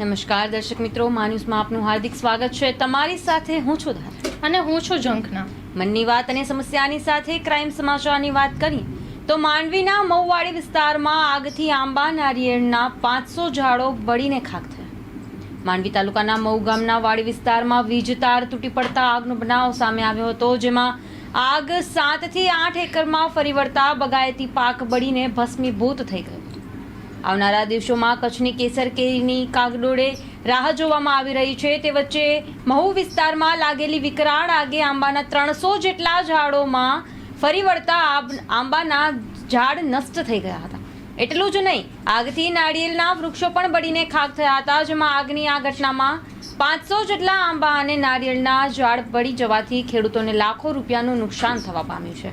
નમસ્કાર દર્શક મિત્રો માન્યુઝમાં આપનું હાર્દિક સ્વાગત છે. તમારી સાથે હું છું ધાર. અને હું છું ઝંખના. મનની વાત અને સમસ્યાની સાથે ક્રાઇમ સમાચારની વાત કરીએ તો માંડવીના મહુવાડી વિસ્તારમાં આગથી આંબા નારિયેળના પાંચસો ઝાડો બળીને ખાક થયા. માંડવી તાલુકાના મહુ ગામના વાડી વિસ્તારમાં વીજ તાર તૂટી પડતા આગનો બનાવ સામે આવ્યો હતો જેમાં આગ સાતથી આઠ એકરમાં ફરી વળતા બગાયતી પાક બળીને ભસ્મીભૂત થઈ ગયો. આવનારા દિવસોમાં કચ્છની કેસર કેરીની કાગડોળે રાહ જોવામાં આવી રહી છે. તે વચ્ચે મહુ વિસ્તારમાં લાગેલી વિકરાળ આગે આંબાના ત્રણસો જેટલા ઝાડોમાં ફરી વળતા આંબાના ઝાડ નષ્ટ થઈ ગયા હતા. એટલું જ નહીં, આગથી નાળિયેરના વૃક્ષો પણ બળીને ખાક થયા હતા, જેમાં આગની આ ઘટનામાં પાંચસો જેટલા આંબા અને નારિયેળના ઝાડ બળી જવાથી ખેડૂતોને લાખો રૂપિયાનું નુકસાન થવા પામ્યું છે.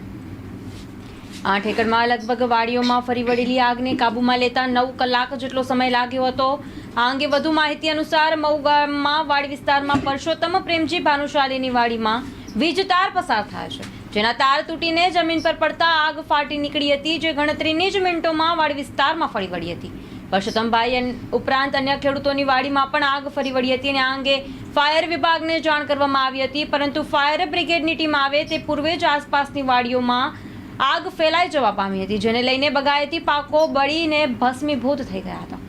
આઠ એકરમાં લગભગ વાડીઓમાં ફરી વળેલી આગને કાબૂમાં લેતા નવ કલાક જેટલો સમય લાગ્યો હતો. આ અંગે વધુ માહિતી અનુસાર મઉગામમાં વાડી વિસ્તારમાં પરસોત્તમ પ્રેમજી ભાનુશાલીની વાડીમાં વીજ તાર પસાર થાય છે, જેના તાર તૂટીને જમીન પર પડતા આગ ફાટી નીકળી હતી, જે ગણતરીની જ મિનિટોમાં વાડી વિસ્તારમાં ફરી વળી હતી. પરસોત્તમભાઈ ઉપરાંત અન્ય ખેડૂતોની વાડીમાં પણ આગ ફરી વળી હતી અને આ અંગે ફાયર વિભાગને જાણ કરવામાં આવી હતી, પરંતુ ફાયર બ્રિગેડની ટીમ આવે તે પૂર્વે જ આસપાસની વાડીઓમાં આગ ફેલાઈ જવા પામી હતી, જેને લઈને બગાયતી પાકો બળીને ભસ્મીભૂત થઈ ગયા હતા.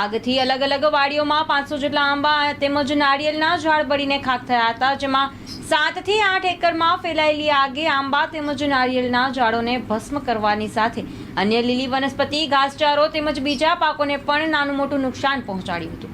આગથી અલગ અલગ વાડીઓમાં પાંચસો જેટલા આંબા તેમજ નાળિયેરના ઝાડ બળીને ખાક થયા હતા, જેમાં સાતથી આઠ એકરમાં ફેલાયેલી આગે આંબા તેમજ નાળિયેરના ઝાડોને ભસ્મ કરવાની સાથે અન્ય લીલી વનસ્પતિ, ઘાસચારો તેમજ બીજા પાકોને પણ નાનું મોટું નુકસાન પહોંચાડ્યું હતું.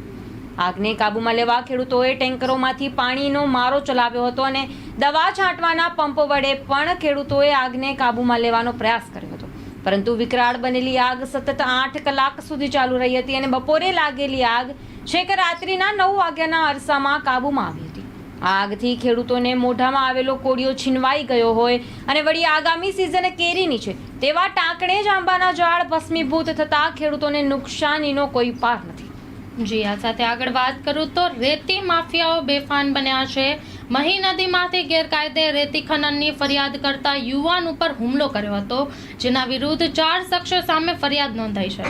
આગને કાબૂમાં લેવા ખેડૂતોએ ટેન્કરોમાંથી પાણીનો મારો ચલાવ્યો હતો અને દવા છાંટવાના પંપો વડે પણ ખેડૂતોએ આગને કાબૂમાં લેવાનો પ્રયાસ કર્યો હતો. પરંતુ વિકરાળ બનેલી આગ સતત આઠ કલાક સુધી ચાલુ રહી હતી અને બપોરે લાગેલી આગ છેક રાત્રિના નવ વાગ્યાના અરસામાં કાબૂમાં આવી હતી. આગથી ખેડૂતોને મોઢામાં આવેલો કોળિયો છીનવાઈ ગયો હોય અને વળી આગામી સિઝન કેરીની છે તેવા ટાંકણે જ આંબાના ઝાડ ભસ્મીભૂત થતાં ખેડૂતોને નુકસાનીનો કોઈ પાર નથી. જી, આ સાથે આગળ વાત કરું તો રેતી માફિયાઓ બેફાન બન્યા છે. મહી નદીમાંથી ગેરકાયદે રેતી ખનનની ફરિયાદ કરતા યુવાન ઉપર હુમલો કર્યો હતો, જેના વિરુદ્ધ ચાર શખ્સો સામે ફરિયાદ નોંધાઈ છે.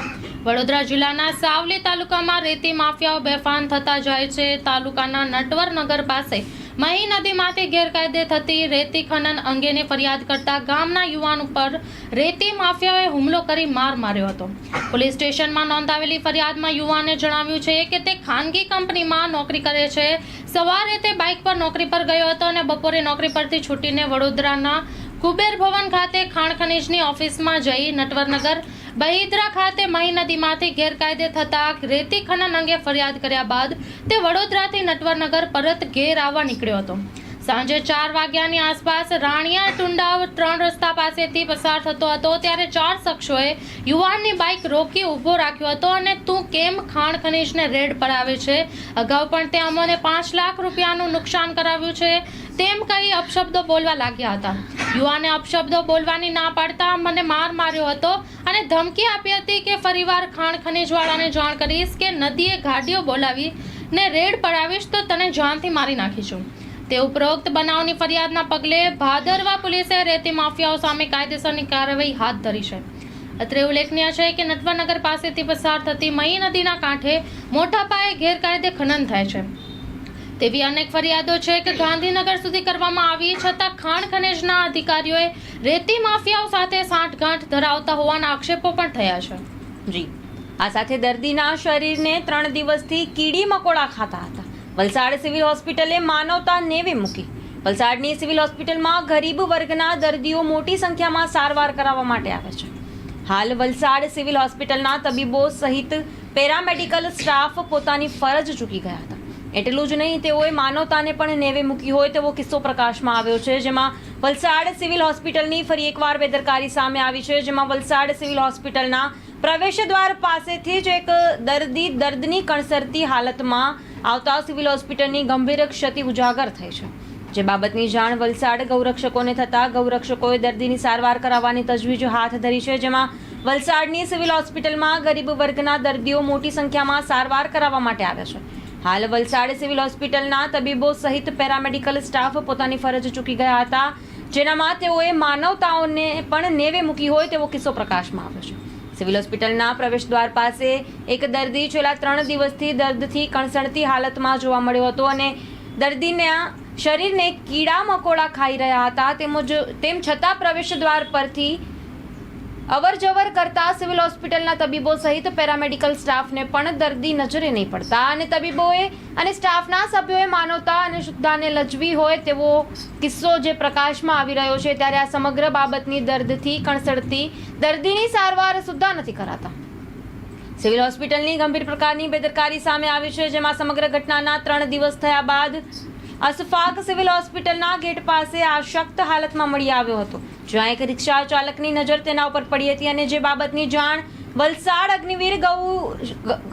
વડોદરા જિલ્લાના સાવલી તાલુકામાં રેતી માફિયાઓ બેફાન થતા જાય છે. તાલુકાના નટવર નગર પાસે મહી નદીમાંથી ગેરકાયદે થતી રેતી ખનન અંગેની ફરિયાદ કરતા ગામના યુવાન ઉપર રેતી માફિયાઓએ હુમલો કરી માર માર્યો હતો. પોલીસ સ્ટેશનમાં નોંધાવેલી ફરિયાદમાં યુવાને જણાવ્યું છે કે તે ખાનગી કંપનીમાં નોકરી કરે છે. સવારે તે બાઇક પર નોકરી પર ગયો હતો અને બપોરે નોકરી પરથી છૂટીને વડોદરાના કુબેર ભવન ખાતે ખાણ ખનીજની ઓફિસમાં જઈ નટવરનગર બહિદ્રા ખાતે મહી નદીમાંથી ગેરકાયદે થતા રેતી ખનન અંગે ફરિયાદ કર્યા બાદ તે વડોદરાથી નટવરનગર પરત ઘેર આવવા નીકળ્યો હતો. સાંજે ચાર વાગ્યાની આસપાસ રાણિયા ટુંડાવ ત્રણ રસ્તા પાસેથી પસાર થતો હતો ત્યારે ચાર શખ્સોએ યુવાનની બાઇક રોકી ઊભો રાખ્યો હતો અને તું કેમ ખાણ ખનીજને રેડ પર આવે છે? અગાઉ પણ તે અમોને પાંચ લાખ રૂપિયાનું નુકસાન કરાવ્યું છે. તેમ કહી અપશબ્દો બોલવા લાગ્યા હતા. યુવાને અપશબ્દો બોલવાની ના પાડતા મને માર માર્યો હતો અને ધમકી આપી હતી કે ફરીવાર ખાણ ખનીજવાળાને જાણ કરીશ કે નદીએ ગાડીઓ બોલાવી ને રેડ પડાવીશ તો તને જાનથી મારી નાખીશું. તે ઉપરોક્ત બનાવની ફરિયાદના પગલે ભાદરવા પોલીસે રેતી માફિયાઓ સામે કાયદેસરની કાર્યવાહી હાથ ધરી છે. અત્રે ઉલ્લેખનીય છે કે નટવરનગર પાસેથી પસાર થતી મહી નદીના કાંઠે મોટા પાયે ગેરકાયદે ખનન થાય છે. તેવી અનેક ફરિયાદો છે કે ગાંધીનગર સુધી કરવામાં આવી, છતાં ખાણ ખનિજના અધિકારીઓએ રેતી માફિયાઓ સાથે સાંઠગાંઠ ધરાવતા હોવાના આક્ષેપો પણ થયા છે. જી. આ સાથે દર્દીના શરીરને ત્રણ દિવસથી કીડી મકોડા ખાતા હતા. વલસાડ સિવિલ હોસ્પિટલે માનવતા નેવે મૂકી. વલસાડની સિવિલ હોસ્પિટલમાં ગરીબ વર્ગના દર્દીઓ મોટી સંખ્યામાં સારવાર કરાવવા માટે આવે છે. હાલ વલસાડ સિવિલ હોસ્પિટલના તબીબો સહિત પેરામેડિકલ સ્ટાફ પોતાની ફરજ ચૂકી ગયા હતા. એટલું જ નહીં, તેઓએ માનવતાને પણ નેવે મૂકી હોય તેવો કિસ્સો પ્રકાશમાં આવ્યો છે, જેમાં વલસાડ સિવિલ હોસ્પિટલની ફરી એકવાર બેદરકારી સામે આવી છે, જેમાં વલસાડ સિવિલ હોસ્પિટલના પ્રવેશ દ્વાર પાસેથી જ એક દર્દી દર્દની કણસરતી હાલતમાં આવતા સિવિલ હોસ્પિટલની ગંભીર ક્ષતિ ઉજાગર થઈ છે. જે બાબતની જાણ વલસાડ ગૌરક્ષકોને થતાં ગૌરક્ષકોએ દર્દીની સારવાર કરાવવાની તજવીજ હાથ ધરી છે, જેમાં વલસાડની સિવિલ હોસ્પિટલમાં ગરીબ વર્ગના દર્દીઓ મોટી સંખ્યામાં સારવાર કરાવવા માટે આવે છે. હાલ વલસાડ સિવિલ હોસ્પિટલના તબીબો સહિત પેરામેડિકલ સ્ટાફ પોતાની ફરજ ચૂકી ગયા હતા, જેનામાં તેઓએ માનવતાઓને પણ નેવે મૂકી હોય તેવો કિસ્સો પ્રકાશમાં આવ્યો છે. સિવિલ હોસ્પિટલના પ્રવેશદ્વાર પાસે એક દર્દી છેલ્લા ત્રણ દિવસથી દર્દથી કણસણતી હાલતમાં જોવા મળ્યો હતો અને દર્દીના શરીરને કીડા મકોડા ખાઈ રહ્યા હતા, તેમજ તેમ છતાં પ્રવેશદ્વાર પરથી અવર જવર કરતા સિવિલ હોસ્પિટલના તબીબો સહિત પેરામેડિકલ સ્ટાફને પણ દર્દી નજરે નહીં પડતા. અને તબીબોએ અને સ્ટાફના સભ્યોએ માનવતા અને શુદ્ધાને લજવી હોય તેવો કિસ્સો જે પ્રકાશમાં આવી રહ્યો છે, ત્યારે આ સમગ્ર બાબતની દર્દથી કણસડતી દર્દીની સારવાર સુદ્ધા નથી કરાતા. સિવિલ હોસ્પિટલની ગંભીર પ્રકારની બેદરકારી સામે આવી છે, જેમાં સમગ્ર ઘટનાના ત્રણ દિવસ થયા બાદ અશફાક સિવિલ હોસ્પિટલના ગેટ પાસે આશક્ત હાલતમાં મળી આવ્યો હતો. જ્યાં એક રિક્ષા ચાલકની નજર તેના ઉપર પડી હતી અને જે બાબતની જાણ વલસાડ અગ્નિવીર ગૌ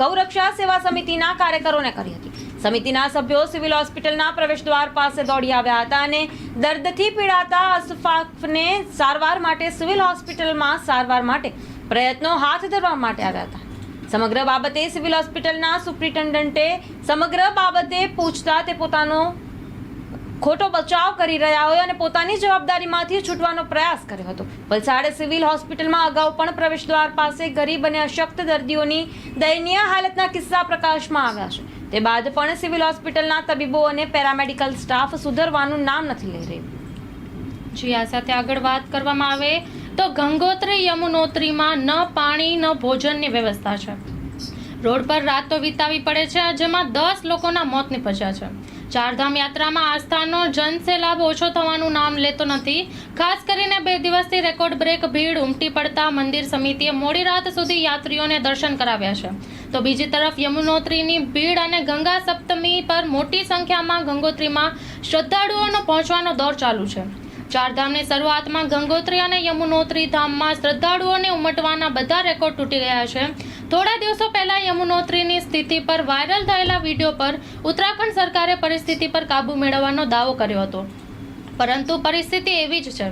ગૌરક્ષા સેવા સમિતિના કાર્યકરોને કરી હતી. સમિતિના સભ્યો સિવિલ હોસ્પિટલના પ્રવેશદ્વાર પાસે દોડી આવ્યા હતા અને દર્દથી પીડાતા અશફાકને સારવાર માટે સિવિલ હોસ્પિટલમાં સારવાર માટે પ્રયત્નો હાથ ધરવા માટે આવ્યા હતા. સમગ્ર બાબતે સિવિલ હોસ્પિટલના સુપ્રિન્ટેન્ડન્ટે સમગ્ર બાબતે પૂછતા તે પોતાનો ખોટો બચાવ કરી રહ્યા હોય અને પોતાની જવાબદારીમાંથી છૂટવાનો પ્રયાસ કર્યો હતો. વલસાડ સિવિલ હોસ્પિટલમાં અગાઉ પણ પ્રવેશદ્વાર પાસે ગરીબ અને અશક્ત દર્દીઓની દયનીય હાલતના કિસ્સા પ્રકાશમાં આવ્યા છે. તે બાદ પણ સિવિલ હોસ્પિટલના તબીબો અને પેરામેડિકલ સ્ટાફ સુધરવાનું નામ નથી લઈ રહ્યું. જી, આ સાથે આગળ વાત કરવામાં આવે તો ગંગોત્રી યમુનોત્રીમાં ન પાણી, ન ભોજનની વ્યવસ્થા છે. રોડ પર રાત વિતાવી પડે છે જેમાં દસ લોકોના મોત નિપજ્યા છે. ચારધામ યાત્રામાં આસ્થાનો જનસેલાભ ઓછો થવાનું નામ લેતો નથી. ખાસ કરીને બે દિવસથી રેકોર્ડ બ્રેક, ભીડ ઉમટી પડતા મંદિર સમિતિએ મોડી રાત સુધી યાત્રીઓને દર્શન કરાવ્યા છે. તો બીજી તરફ યમુનોત્રીની ભીડ અને ગંગા સપ્તમી પર મોટી સંખ્યામાં ગંગોત્રીમાં શ્રદ્ધાળુઓનો પહોંચવાનો દોર ચાલુ છે. ચારધામની શરૂઆતમાં ગંગોત્રી અને યમુનોત્રી ધામમાં શ્રદ્ધાળુઓને ઉમટવાના બધા રેકોર્ડ તૂટી ગયા છે. થોડા દિવસો પહેલા યમુનોત્રીની સ્થિતિ પર વાયરલ થયેલા વીડિયો પર ઉત્તરાખંડ સરકારે પરિસ્થિતિ પર કાબૂ મેળવવાનો દાવો કર્યો હતો. પરંતુ પરિસ્થિતિ એવી જ છે.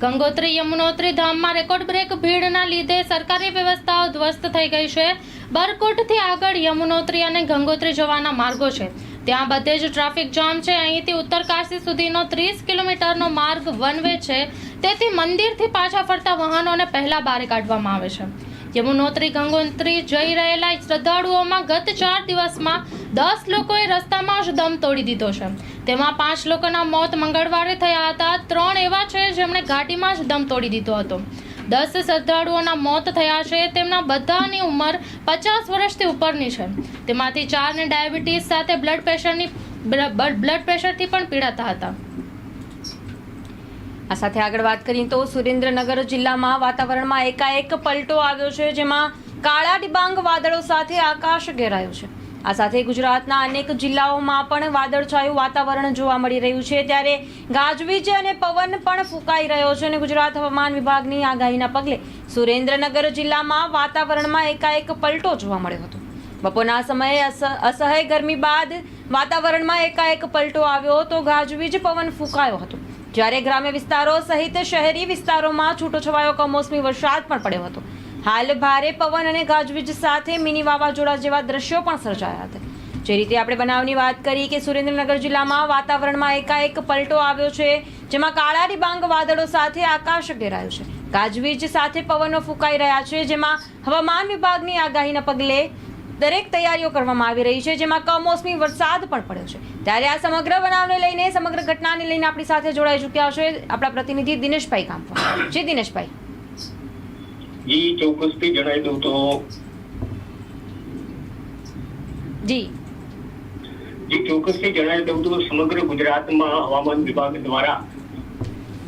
ગંગોત્રી યમુનોત્રી ધામમાં રેકોર્ડ બ્રેક ભીડના લીધે સરકારી વ્યવસ્થાઓ ધ્વસ્ત થઈ ગઈ છે. બરકોટથી આગળ યમુનોત્રી અને ગંગોત્રી જવાના માર્ગો છે. ત્યાં બધે જ ટ્રાફિક જામ છે. અહીંથી ઉત્તરકાશી સુધીનો ત્રીસ કિલોમીટરનો માર્ગ વન વે છે. તેથી મંદિરથી પાછા ફરતા વાહનોને પહેલા બહાર કાઢવામાં આવે છે. યમુનોત્રી ગંગોત્રી જઈ રહેલા શ્રદ્ધાળુઓમાં ગત ચાર દિવસમાં દસ લોકોએ રસ્તામાં જ દમ તોડી દીધો છે. તેમાં પાંચ લોકોના મોત મંગળવારે થયા હતા. ત્રણ એવા છે જેમણે ઘાટીમાં જ દમ તોડી દીધો હતો. દસ શ્રદ્ધાળુઓના મોત થયા છે. તેમના બધાની ઉંમર પચાસ વર્ષથી ઉપરની છે. તેમાંથી ચારને ડાયાબિટીસ સાથે બ્લડ પ્રેશરની બ્લડ પ્રેશરથી પણ પીડાતા હતા. આ સાથે આગળ વાત કરીએ તો સુરેન્દ્રનગર જિલ્લામાં વાતાવરણમાં એકાએક પલટો આવ્યો છે, જેમાં કાળા ડિબાંગ વાદળો સાથે આકાશ ઘેરાયો છે. આ સાથે ગુજરાતના અનેક જિલ્લાઓમાં પણ વાદળછાયું વાતાવરણ જોવા મળી રહ્યું છે. ત્યારે ગાજવીજ અને પવન પણ ફૂંકાઈ રહ્યો છે અને ગુજરાત હવામાન વિભાગની આગાહીના પગલે સુરેન્દ્રનગર જિલ્લામાં વાતાવરણમાં એકાએક પલટો જોવા મળ્યો હતો. બપોરના સમયે અસ- અસહ્ય ગરમી બાદ વાતાવરણમાં એકાએક પલટો આવ્યો તો ગાજવીજ પવન ફૂંકાયો હતો. જ્યારે ગ્રામ્ય વિસ્તારો સહિત શહેરી વિસ્તારોમાં છૂટોછવાયો કમોસમી વરસાદ પણ પડ્યો હતો. હાલ ભારે પવન અને ગાજવીજ સાથે મિની વાવાઝોડા જેવા દ્રશ્યો પણ સર્જાયા હતા જે રીતે આપણે બનાવની વાત કરી કે સુરેન્દ્રનગર જિલ્લામાં વાતાવરણમાં એકાએક પલટો આવ્યો છે, જેમાં કાળા ડિબાંગ વાદળો સાથે આકાશ ઘેરાયું છે. ગાજવીજ સાથે પવનો ફૂંકાઈ રહ્યા છે, જેમાં હવામાન વિભાગની આગાહીના પગલે દરેક તૈયારીઓ કરવામાં આવી રહી છે, જેમાં કમોસમી વરસાદ પણ પડ્યો છે. ત્યારે આ સમગ્ર બનાવને લઈને, સમગ્ર ઘટનાને લઈને આપણી સાથે જોડાઈ ચૂક્યા છે આપણા પ્રતિનિધિ દિનેશભાઈ કામ જી, દિનેશભાઈ. જી ચોક્કસથી જણાવી દઉં તો જી. જી ચોક્કસથી જણાવી દઉં તો સમગ્ર ગુજરાતમાં હવામાન વિભાગ દ્વારા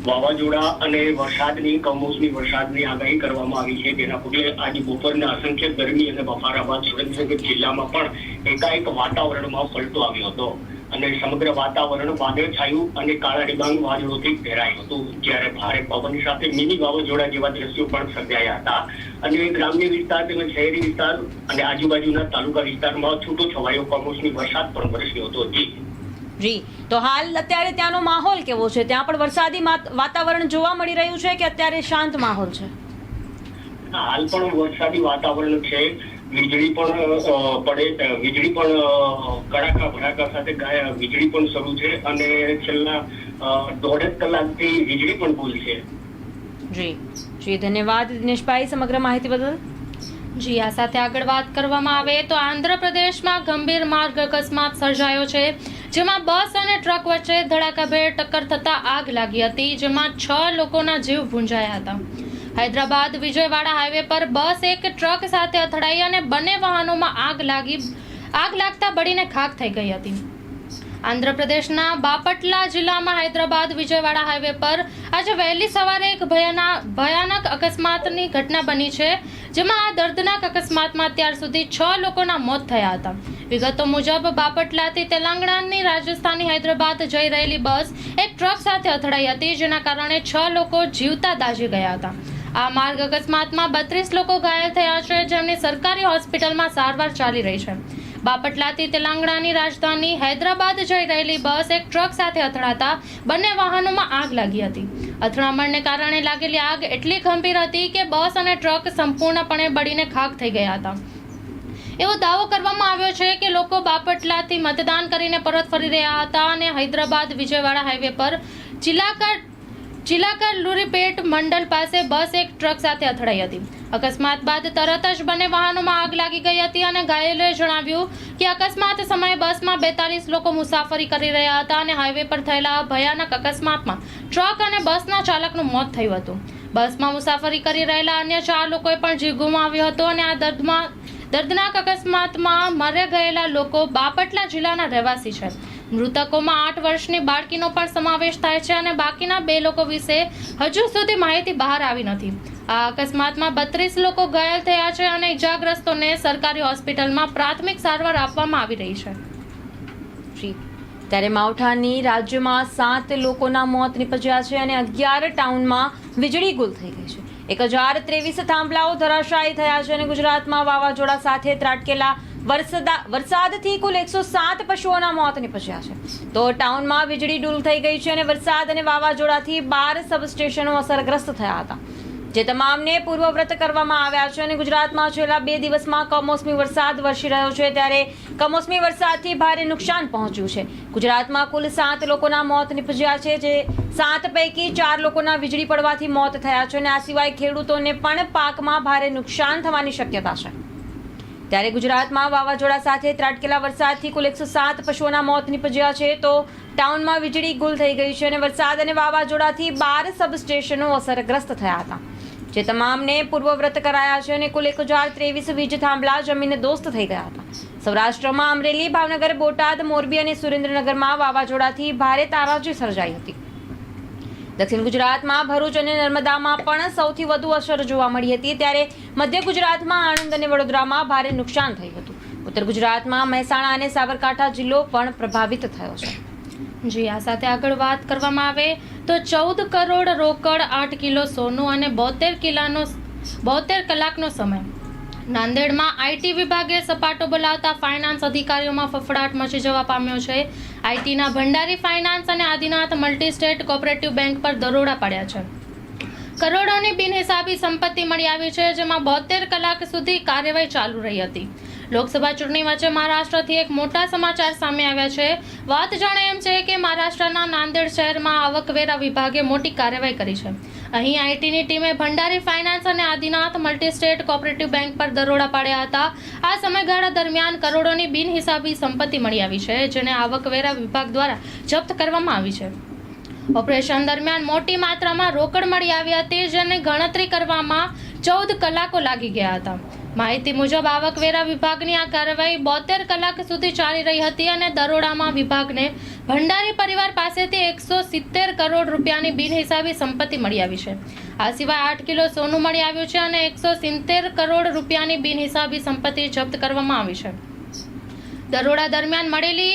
વાવાઝોડા અને વરસાદની કમોસમી વરસાદની આગાહી કરવામાં આવી છે. તેના પગલે આજે બપોરના અસંખ્ય ગરમી અને બફારા બાદ સુરેન્દ્રનગર જિલ્લામાં પણ એકાએક વાતાવરણમાં પલટો આવ્યો હતો. અને સમગ્ર વાતાવરણ વાદળછાયું અને કાળા ડિબાંગ વાદળોથી ઘેરાયું હતું. જ્યારે ભારે પવનની સાથે મિની વાવાઝોડા જેવા દ્રશ્યો પણ સર્જાયા હતા. અને ગ્રામ્ય વિસ્તાર તેમજ શહેરી વિસ્તાર અને આજુબાજુના તાલુકા વિસ્તારમાં છૂટો છવાયો કમોસમી વરસાદ પણ વરસ્યો હતો. જી. જી. તો હાલ અત્યારે ત્યાંનો માહોલ કેવો છે? ત્યાં પણ વરસાદી વાતાવરણ જોવા મળી રહ્યું છે કે અત્યારે શાંત માહોલ છે? હાલ પણ વરસાદી વાતાવરણ છે. વીજળી પણ પડે વીજળી પણ કડાકા ભડાકા સાથે ગાય- વીજળી પણ શરૂ છે અને છેલ્લા દોઢેક કલાકથી વીજળી પણ ભૂલ છે. જી. જી ધન્યવાદ દિનેશભાઈ સમગ્ર માહિતી બદલ. જી આ સાથે આગળ વાત કરવામાં આવે તો આંધ્રપ્રદેશમાં ગંભીર માર્ગ અકસ્માત સર્જાયો છે જેમાં બસ અને ટ્રક વચ્ચે ધડાકાભેર ટક્કર થતાં આગ લાગી હતી જેમાં છ લોકોના જીવ ભૂંજાયા હતા. હૈદરાબાદ વિજયવાડા હાઈવે પર બસ એક ટ્રક સાથે અથડાઈ અને બંને વાહનોમાં આગ લાગી, આગ લાગતા બળીને ખાક થઈ ગઈ હતી. આંધ્રપ્રદેશના બાપટલા જિલ્લામાં હૈદરાબાદ વિજયવાડા હાઈવે પર આજે વહેલી સવારે એક ભયાના, ભયાનક અકસ્માતની ઘટના બની છે, જેમાં આ દર્દનાક અકસ્માતમાં અત્યાર સુધી છ લોકોના મોત થયા હતા. વિગતો મુજબ બાપટલાથી તેલંગાણાની રાજસ્થાની હૈદરાબાદ જઈ રહેલી બસ એક ટ્રક સાથે અથડાઈ હતી, જેના કારણે છ લોકો જીવતા દાઝી ગયા હતા. આ માર્ગ અકસ્માતમાં બત્રીસ લોકો ઘાયલ થયા છે, જેમની સરકારી હોસ્પિટલમાં સારવાર ચાલી રહી છે. બાપટલાથી તેલંગાણાની રાજધાની હૈદરાબાદ જઈ રહેલી બસ એક ટ્રક સાથે અથડાતા બંને વાહનોમાં આગ લાગી હતી. અથડામણને કારણે લાગેલી આગ એટલી ગંભીર હતી કે બસ અને ટ્રક સંપૂર્ણપણે બળીને ખાક થઈ ગયા હતા. એવો દાવો કરવામાં આવ્યો છે કે લોકો બાપટલાથી મતદાન કરીને પરત ફરી રહ્યા હતા અને હૈદરાબાદ વિજયવાડા હાઈવે પર ચિલાકર ચિલાકર લુરીપેટ મંડલ પાસે બસ એક ટ્રક સાથે અથડાઈ હતી. અકસ્માત બાદ તરત જ બંને વાહનોમાં આગ લાગી ગઈ હતી અને ઘાયલોએ જણાવ્યું કે અકસ્માત સમયે બસમાં બેતાલીસ લોકો મુસાફરી કરી રહ્યા હતા અને હાઈવે પર થયેલા ભયાનક અકસ્માતમાં ટ્રક અને બસના ચાલકનું મોત થયું હતું. બસમાં મુસાફરી કરી રહેલા અન્ય ચાર લોકોએ પણ જીવ ગુમાવ્યો હતો અને આ દર્દમાં દર્દનાક અકસ્માતમાં મરે ગયેલા લોકો બાપટલા જિલ્લાના રહેવાસી છે. મૃતકોમાં આઠ વર્ષની બાળકીનો પણ સમાવેશ થાય છે અને બાકીના બે લોકો વિશે હજુ સુધી માહિતી બહાર આવી નથી. આ અકસ્માતમાં બત્રીસ લોકો ઘાયલ થયા છે અને ઇજાગ્રસ્તોને સરકારી હોસ્પિટલમાં પ્રાથમિક સારવાર આપવામાં આવી રહી છે. ત્યારે માવઠાની રાજ્યમાં સાત લોકોના મોત નિપજ્યા છે અને અગિયાર ટાઉનમાં વીજળી ગુલ થઈ ગઈ છે. એક હજાર ત્રેવીસ થાંભલાઓ ધરાશાયી થયા છે અને ગુજરાતમાં વાવાઝોડા સાથે ત્રાટકેલા વરસાદથી કુલ એકસો સાત પશુઓના મોત નિપજ્યા છે. તો ટાઉનમાં વીજળી ડૂલ થઈ ગઈ છે અને વરસાદ અને વાવાઝોડાથી બાર સબસ્ટેશનો અસરગ્રસ્ત થયા હતા. જે તમામને પૂર્વવ્રત કરવામાં આવ્યા છે અને ગુજરાતમાં છેલ્લા બે દિવસમાં કમોસમી વરસાદ વરસી રહ્યો છે ત્યારે કમોસમી વરસાદથી ભારે નુકસાન પહોંચ્યું છે. ગુજરાતમાં કુલ સાત લોકોના મોત નિપજ્યા છે, જે સાત પૈકી ચાર લોકોના વીજળી પડવાથી મોત થયા છે અને આ સિવાય ખેડૂતોને પણ પાકમાં ભારે નુકસાન થવાની શક્યતા છે. ત્યારે ગુજરાતમાં વાવાઝોડા સાથે ત્રાટકેલા વરસાદથી કુલ એકસો સાત પશુઓના મોત નીપજ્યા છે. તો ટાઉનમાં વીજળી ગુલ થઈ ગઈ છે અને વરસાદ અને વાવાઝોડાથી બાર સબસ્ટેશનો અસરગ્રસ્ત થયા હતા. જે તમામને પૂર્વવ્રત કરાયા છે અને કુલ એક હજાર ત્રેવીસ વીજ થાંભલા જમીને દોસ્ત થઈ ગયા હતા. સૌરાષ્ટ્રમાં અમરેલી, ભાવનગર, બોટાદ, મોરબી અને સુરેન્દ્રનગરમાં વાવાઝોડાથી ભારે તારાજી સર્જાઈ હતી. દક્ષિણ ગુજરાતમાં ભરૂચ અને નર્મદામાં પણ સૌથી વધુ અસર જોવા મળી હતી. ત્યારે મધ્ય ગુજરાતમાં, આણંદ અને વડોદરામાં ભારે નુકસાન થયું હતું. ઉત્તર ગુજરાતમાં મહેસાણા અને સાબરકાંઠા જિલ્લો પણ પ્રભાવિત થયો છે. જી, આ સાથે આગળ વાત કરવામાં આવે તો ચૌદ કરોડ રોકડ, આઠ કિલો સોનું અને બોતેર કિલ્લાનો બોતેર કલાકનો સમય. નાંદેડમાં આઈટી વિભાગે સપાટો બોલાવતા ફાઇનાન્સ અધિકારીઓમાં ફફડાટ મચી જવા પામ્યો છે. આઈટીના ભંડારી ફાઇનાન્સ અને Adinath multi state cooperative bank પર દરોડા પાડ્યા છે. કરોડોની બિનહિસાબી સંપત્તિ મળી આવી છે, જેમાં બોતેર કલાક સુધી કાર્યવાહી ચાલુ રહી હતી. લોકસભા ચૂંટણી વચ્ચે મહારાષ્ટ્રથી એક મોટા સમાચાર સામે આવ્યા છે. વાત જાણે એમ છે કે મહારાષ્ટ્રના નાંદેડ શહેરમાં આવકવેરા વિભાગે મોટી કાર્યવાહી કરી છે. અહીં આઈટીની ટીમે ભંડારી ફાઇનાન્સ અને Adinath multi state cooperative bank પર દરોડા પાડ્યા હતા. આ સમયગાળા દરમિયાન કરોડોની બિનહિસાબી સંપત્તિ મળી આવી છે, જેને આવકવેરા વિભાગ દ્વારા જપ્ત કરવામાં આવી છે. ઓપરેશન દરમિયાન મોટી માત્રામાં રોકડ મળી આવી હતી જેને ગણતરી કરવામાં ચૌદ કલાકો લાગી ગયા હતા. માહિતી મુજબ આવકવેરા વિભાગની આ કાર્યવાહી બોતેર કલાક સુધી ચાલી રહી હતી અને દરોડામાં વિભાગને ભંડારી પરિવાર પાસેથી એકસો સિત્તેર કરોડ રૂપિયાની બિનહિસાબી સંપત્તિ મળી આવી છે. આ સિવાય આઠ કિલો સોનું મળી આવ્યું છે અને એકસો સિત્તેર કરોડ રૂપિયાની બિનહિસાબી સંપત્તિ જપ્ત કરવામાં આવી છે. દરોડા દરમિયાન મળેલી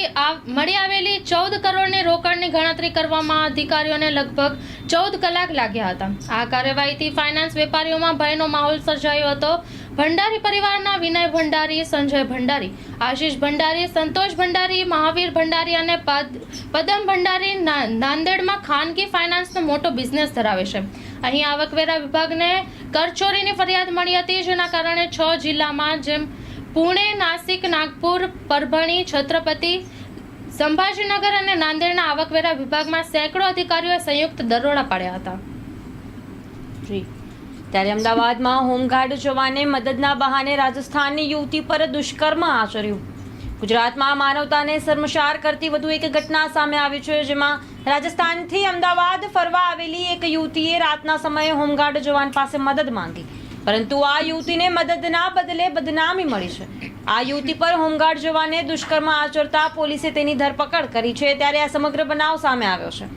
મળી આવેલી ચૌદ કરોડની રોકડની ગણતરી કરવામાં અધિકારીઓને લગભગ ચૌદ કલાક લાગ્યા હતા. આ કાર્યવાહીથી ફાઇનાન્સ વેપારીઓમાં ભયનો માહોલ સર્જાયો હતો. ભંડારી પરિવારના વિનય ભંડારી, સંજય ભંડારી, આશીષ ભંડારી, સંતોષ ભંડારી, મહાવીર ભંડારી અને પદ, પદમ ભંડારી નાંદેડમાં ખાનગી ફાઇનાન્સનો મોટો બિઝનેસ ધરાવે છે. અહીં આવકવેરા વિભાગને કરચોરીની ફરિયાદ મળી હતી, જેના કારણે છ જિલ્લામાં જેમ પુણે, નાસિક, નાગપુર, પરભણી, છત્રપતિ, સંભાજીનગર અને નાંદેડના આવકવેરા વિભાગમાં સેંકડો અધિકારીઓએ સંયુક્ત દરોડા પાડ્યા હતા. જી. ત્યારે અમદાવાદમાં હોમગાર્ડ જવાને મદદના બહાને રાજસ્થાનની યુવતી પર દુષ્કર્મ આચર્યું. ગુજરાતમાં માનવતાને શર્મશાર કરતી વધુ એક ઘટના સામે આવી છે, જેમાં રાજસ્થાનથી અમદાવાદ ફરવા આવેલી એક યુવતીએ રાતના સમયે હોમગાર્ડ જવાન પાસે મદદ માંગી. પરંતુ આ યુવતીને મદદના બદલે બદનામી મળી છે. આ યુવતી પર હોમગાર્ડ જવાને દુષ્કર્મ આચરતા પોલીસે તેની ધરપકડ કરી છે, ત્યારે આ સમગ્ર બનાવ સામે આવ્યો છે.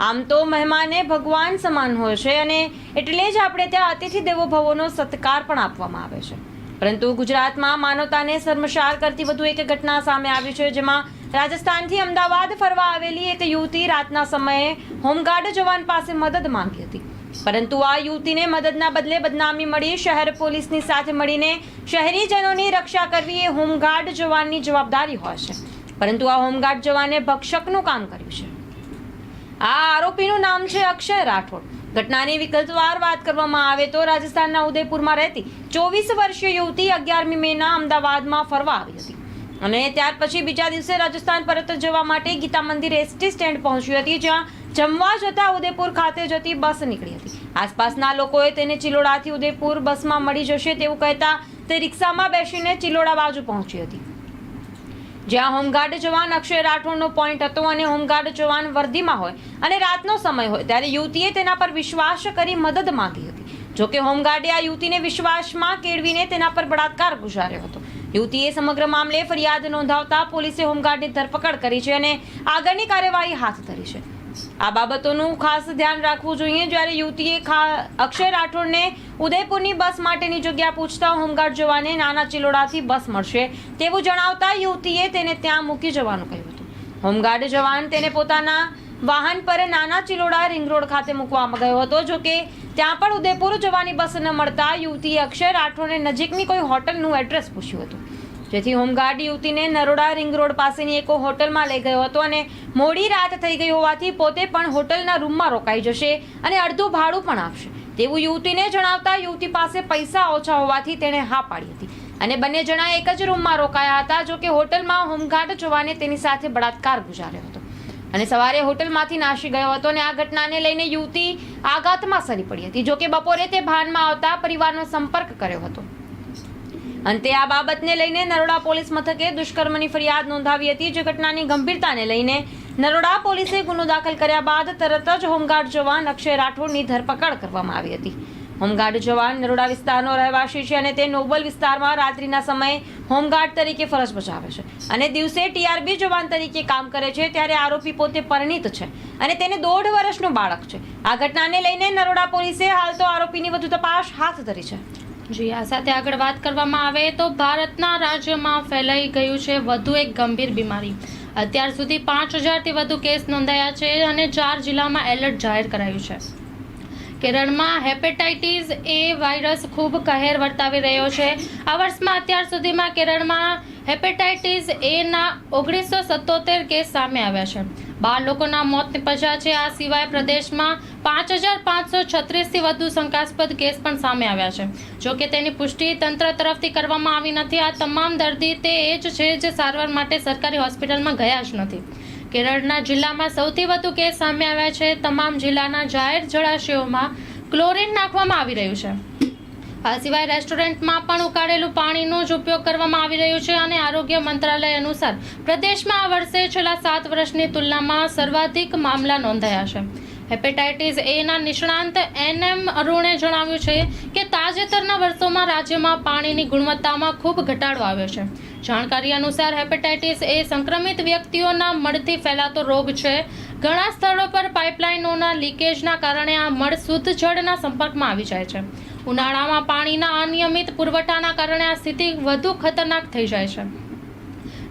આમ તો મહેમાને ભગવાન સમાન હોય છે અને એટલે જ આપણે ત્યાં અતિથિ દેવો ભવોનો સત્કાર પણ આપવામાં આવે છે. પરંતુ ગુજરાતમાં માનવતાને શર્મશાર કરતી વધુ એક ઘટના સામે આવી છે, જેમાં રાજસ્થાનથી અમદાવાદ ફરવા આવેલી એક યુવતી રાતના સમયે હોમગાર્ડ જવાન પાસે મદદ માંગી હતી. પરંતુ આ યુવતીને મદદના બદલે બદનામી મળી, શહેર પોલીસની સાથે મળીને શહેરીજનોની રક્ષા કરવી એ હોમગાર્ડ જવાનની જવાબદારી હોય છે. પરંતુ આ હોમગાર્ડ જવાને ભક્ષકનું કામ કર્યું છે. આ આરોપીનું નામ છે અક્ષય રાઠોડ. ઘટનાની વિગતવાર વાત કરવામાં આવે તો રાજસ્થાનના ઉદયપુરમાં રહેતી ચોવીસ વર્ષીય યુવતી અગિયારમી મેના અમદાવાદમાં ફરવા આવી હતી. અને ત્યાર પછી બીજા દિવસે રાજસ્થાન પરત જવા માટે ગીતા મંદિર એસટી સ્ટેન્ડ પહોંચી હતી, જ્યાં જમવા જતા ઉદયપુર ખાતે જતી બસ નીકળી હતી. આસપાસના લોકોએ તેને ચિલોડાથી ઉદયપુર બસમાં મળી જશે તેવું કહેતા તે રિક્ષામાં બેસીને ચિલોડા બાજુ પહોંચી હતી. જ્યાં હોમગાર્ડ જવાન અક્ષય રાઠોડનો પોઈન્ટ હતો અને હોમગાર્ડ જવાન વર્ધીમાં હોય અને રાતનો સમય હોય ત્યારે યુવતીએ તેના પર વિશ્વાસ કરી મદદ માંગી હતી. જોકે હોમગાર્ડે આ યુવતીને વિશ્વાસમાં કેળવીને તેના પર બળાત્કાર ગુજાર્યો હતો. યુવતીએ સમગ્ર મામલે ફરિયાદ નોંધાવતા પોલીસે હોમગાર્ડની ધરપકડ કરી છે અને આગળની કાર્યવાહી હાથ ધરી છે. આ બાબતોનું ખાસ ધ્યાન રાખવું જોઈએ. જ્યારે યુવતીએ અક્ષય રાઠોડને ઉદયપુરની બસ માટેની જગ્યા પૂછતા હોમગાર્ડ જવાને નાના ચિલોડાથી બસ મળશે તેવું જણાવતા યુવતીએ તેને ત્યાં મૂકી જવાનું કહ્યું હતું. હોમગાર્ડ જવાન તેને પોતાના વાહન પર નાના ચિલોડા રિંગ રોડ ખાતે મૂકવામાં ગયો હતો. જો કે ત્યાં પણ ઉદયપુર જવાની બસ ન મળતા યુવતીએ અક્ષય રાઠોડને નજીકની કોઈ હોટલનું એડ્રેસ પૂછ્યું હતું. જેથી હોમગાર્ડ યુવતીને નરોડા રિંગ રોડ પાસેની એક હોટલમાં લઈ ગયો હતો અને મોડી રાત થઈ ગઈ હોવાથી પોતે પણ હોટલના રૂમમાં રોકાઈ જશે અને અડધું ભાડું પણ આપશે. તેવું યુવતીને જણાવતા યુવતી પાસે પૈસા ઓછા હોવાથી તેણે હા પાડી હતી. અને બંને જણા એક જ રૂમમાં રોકાયા હતા, જો કે હોટલમાં હોમગાર્ડ જવાને તેની સાથે બળાત્કાર ગુજાર્યો હતો. અને સવારે હોટલમાંથી નાસી ગયો હતો અને આ ઘટનાને લઈને યુવતી આઘાતમાં સરી પડી હતી. જો કે બપોરે તે ભાનમાં આવતા પરિવારનો સંપર્ક કર્યો હતો. અંતે આ બાબતને લઈને નરોડા પોલીસ મથકે દુષ્કર્મની ફરિયાદ નોંધાવી હતી, જે ઘટનાની ગંભીરતાને લઈને નરોડા પોલીસે ગુનો દાખલ કર્યા બાદ તરત જ હોમગાર્ડ જવાન અક્ષય રાઠોડની ધરપકડ કરવામાં આવી હતી. હોમગાર્ડ જવાન નરોડા વિસ્તારનો રહેવાસી છે અને તે નોબલ વિસ્તારમાં રાત્રિના સમયે હોમગાર્ડ તરીકે ફરજ બજાવે છે અને દિવસે ટીઆરબી જવાન તરીકે કામ કરે છે ત્યારે આરોપી પોતે પરિણીત છે અને તેને દોઢ વર્ષનું બાળક છે. આ ઘટનાને લઈને નરોડા પોલીસે હાલ તો આરોપીની વધુ તપાસ હાથ ધરી છે. જી, આ સાથે આગળ વાત કરવામાં આવે તો ભારતના રાજ્યમાં ફેલાઈ ગયું છે વધુ એક ગંભીર બીમારી. અત્યાર સુધી પાંચ હજારથી વધુ કેસ નોંધાયા છે અને ચાર જિલ્લામાં એલર્ટ જાહેર કરાયું છે. કેરળમાં હેપેટાઇટિસ એ વાયરસ ખૂબ કહેર વર્તાવી રહ્યો છે. આ વર્ષમાં અત્યાર સુધીમાં કેરળમાં હેપેટાઇટિસ એના ઓગણીસો સત્તોતેર કેસ સામે આવ્યા છે. બાર લોકોના મોત નિપજ્યા છે. આ સિવાય પ્રદેશમાં પાંચ હજાર પાંચસો છત્રીસથી વધુ શંકાસ્પદ કેસ પણ સામે આવ્યા છે. જો કે તેની પુષ્ટિ તંત્ર તરફથી કરવામાં આવી નથી. આ તમામ દર્દી તે એ જ છે જે સારવાર માટે સરકારી હોસ્પિટલમાં ગયા જ નથી. કેરળના જિલ્લામાં સૌથી વધુ કેસ સામે આવ્યા છે. તમામ જિલ્લાના જાહેર જળાશયોમાં ક્લોરીન નાખવામાં આવી રહ્યું છે. આ સિવાય રેસ્ટોરન્ટમાં પણ ઉકાળેલું પાણીનો જ ઉપયોગ કરવામાં આવી રહ્યું છે અને આરોગ્ય મંત્રાલય અનુસાર પ્રદેશમાં આ વર્ષે છેલ્લા સાત વર્ષની તુલનામાં સર્વાધિક મામલા નોંધાયા છે. હેપેટાઇટિસ એના નિષ્ણાંત એન એમ અરુણે જણાવ્યું છે કે તાજેતરના વર્ષોમાં રાજ્યમાં પાણીની ગુણવત્તામાં ખૂબ ઘટાડો આવ્યો છે. જાણકારી અનુસાર હેપેટાઇટિસ એ સંક્રમિત વ્યક્તિઓના મળથી ફેલાતો રોગ છે. ઘણા સ્થળો પર પાઇપલાઇનોના લીકેજના કારણે આ મળ શુદ્ધ જળના સંપર્કમાં આવી જાય છે. ઉનાળામાં પાણીના અનિયમિત પુરવઠાના કારણે આ સ્થિતિ વધુ ખતરનાક થઈ જાય છે.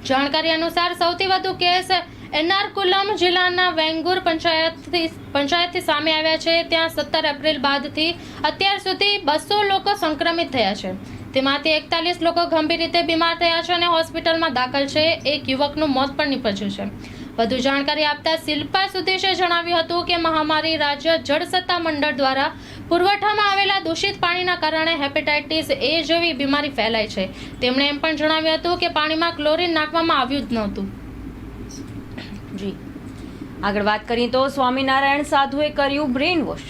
જાણકારી અનુસાર સૌથી વધુ કેસ એર્નાકુલમ જિલ્લાના વેંગુર પંચાયતથી પંચાયતથી સામે આવ્યા છે. ત્યાં સત્તર એપ્રિલ બાદથી અત્યાર સુધી બસો લોકો સંક્રમિત થયા છે. તેમાંથી એકતાલીસ લોકો ગંભીર રીતે બીમાર થયા છે અને હોસ્પિટલમાં દાખલ છે. એક યુવકનું મોત પણ નીપજ્યું છે. વધુ જાણકારી આપતા શિલ્પા સુદેશે જણાવ્યું હતું કે મહામારી રાજ્ય જળ સત્તા મંડળ દ્વારા પુરવઠામાં આવેલા દૂષિત પાણીના કારણે હેપેટાઇટિસ એ જેવી બીમારી ફેલાય છે. તેમણે એમ પણ જણાવ્યું હતું કે પાણીમાં ક્લોરીન નાખવામાં આવ્યું જ નહોતું. જી. આગળ વાત કરીએ તો સ્વામિનારાયણ સાધુએ કર્યું બ્રેન વોશ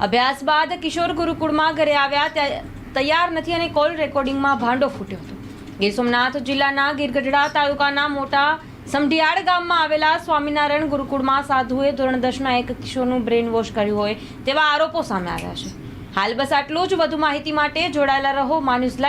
અભ્યાસ બાદ કિશોર ગુરુકુળમાં ઘરે આવ્યા ત્યાં તૈયાર નથી અને કોલ રેકોર્ડિંગમાં ભાંડો ફૂટ્યો હતો. ગીર સોમનાથ જિલ્લાના ગીરગઢડા તાલુકાના મોટા સમઢિયાળ ગામમાં આવેલા સ્વામિનારાયણ ગુરુકુળમાં સાધુએ ધોરણ દસના એક કિશોરનું બ્રેન વોશ કર્યું હોય તેવા આરોપો સામે આવ્યા છે. હાલ બસ આટલું જ. વધુ માહિતી માટે જોડાયેલા રહો, માન્યુઝ લાઈવ.